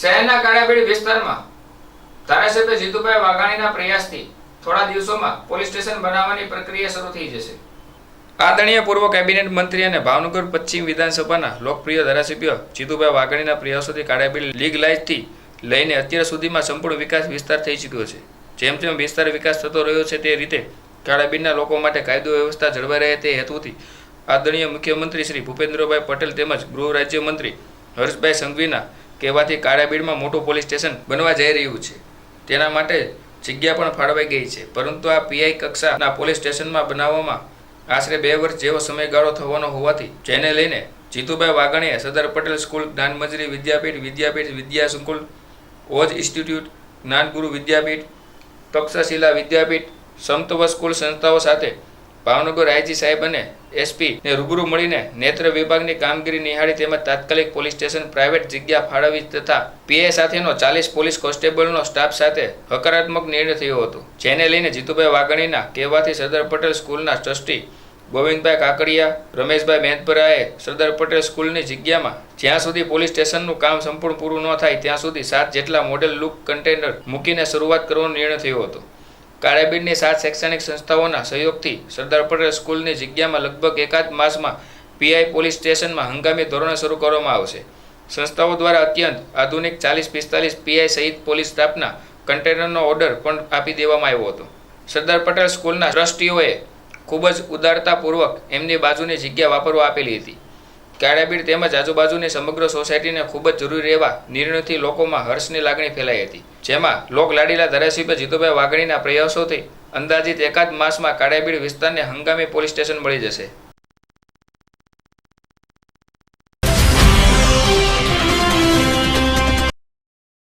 શહેરના કાળાબીડ વિસ્તારમાં ધારાસભ્ય જીતુભાઈ વાઘાણીના પ્રયાસથી થોડા દિવસોમાં પોલીસ સ્ટેશન બનાવવાની પ્રક્રિયા શરૂ થઈ જશે. આદરણીય પૂર્વ કેબિનેટ મંત્રી અને ભાવનગર પશ્ચિમ વિધાનસભાના લોકપ્રિય ધારાસભ્ય જીતુભાઈ વાઘાણીના પ્રયાસોથી કાળાબીડ લીગ લાઇટથી લઈને અત્યાર સુધીમાં સંપૂર્ણ વિકાસ વિસ્તાર થઈ ચૂક્યો છે. જેમ જેમ વિસ્તાર વિકાસ થતો રહ્યો છે તે રીતે કાળાબીડના લોકો માટે કાયદો વ્યવસ્થા જળવાઈ રહે તે હેતુથી આદરણીય મુખ્યમંત્રી શ્રી ભૂપેન્દ્રભાઈ પટેલ તેમજ ગૃહ રાજ્યમંત્રી હર્ષભાઈ સંઘવીના કહેવાથી કાળાબીડમાં મોટું પોલીસ સ્ટેશન બનવા જઈ રહ્યું છે. તેના માટે જગ્યા પણ ફાળવાઈ ગઈ છે. પરંતુ આ પીઆઈ કક્ષાના પોલીસ સ્ટેશનમાં બનાવવામાં આશરે બે વર્ષ જેવો સમયગાળો થવાનો હોવાથી જેને લઈને જીતુભાઈ વાઘાણીએ સરદાર પટેલ સ્કૂલ જ્ઞાનમજરી વિદ્યાપીઠ વિદ્યાપીઠ, વિદ્યા સંકુલ, ઓજ ઇન્સ્ટિટ્યૂટ, જ્ઞાનગુરુ વિદ્યાપીઠ, તક્ષશિલા વિદ્યાપીઠ સમતવ સ્કૂલ સંસ્થાઓ સાથે ભાવનગર આઈજી સાહેબ અને એસપી ને રૂબરૂ મળીને નેત્ર વિભાગની કામગીરી નિહાળી તેમજ તાત્કાલિક પોલીસ સ્ટેશન પ્રાઇવેટ જગ્યા ફાળવી તથા પીએ સાથેનો ચાલીસ પોલીસ કોન્સ્ટેબલનો સ્ટાફ સાથે હકારાત્મક નિર્ણય થયો હતો, જેને લઈને જીતુભાઈ વાઘાણીના કહેવાથી સરદાર પટેલ સ્કૂલના ટ્રસ્ટી ગોવિંદભાઈ કાકડિયા, રમેશભાઈ મેદપરાએ સરદાર પટેલ સ્કૂલની જગ્યામાં જ્યાં સુધી પોલીસ સ્ટેશનનું કામ સંપૂર્ણ પૂરું ન થાય ત્યાં સુધી સાત જેટલા મોડેલ લુક કન્ટેનર મૂકીને શરૂઆત કરવાનો નિર્ણય થયો હતો. કાળાબીડની સાત શૈક્ષણિક સંસ્થાઓના સહયોગથી સરદાર પટેલ સ્કૂલની જગ્યામાં લગભગ એકાદ માસમાં પીઆઈ પોલીસ સ્ટેશનમાં હંગામી ધોરણે શરૂ કરવામાં આવશે. સંસ્થાઓ દ્વારા અત્યંત આધુનિક ચાલીસ પિસ્તાલીસ પીઆઈ સહિત પોલીસ સ્ટાફના કન્ટેનરનો ઓર્ડર પણ આપી દેવામાં આવ્યો હતો. સરદાર પટેલ સ્કૂલના ટ્રસ્ટીઓએ ખૂબ જ ઉદારતાપૂર્વક એમની બાજુની જગ્યા વાપરવા આપેલી હતી. કાળાબીડ તેમજ આજુબાજુની સમગ્ર સોસાયટીને ખૂબ જ જરૂરી એવા નિર્ણયથી લોકોમાં હર્ષની લાગણી ફેલાઈ હતી. જેમાં લોક લાડીલા ધારાસભ્ય જીતુભાઈ વાઘણીના પ્રયાસોથી અંદાજિત એકાદ માસમાં કાળાબીડ વિસ્તારને હંગામી પોલીસ સ્ટેશન મળી જશે.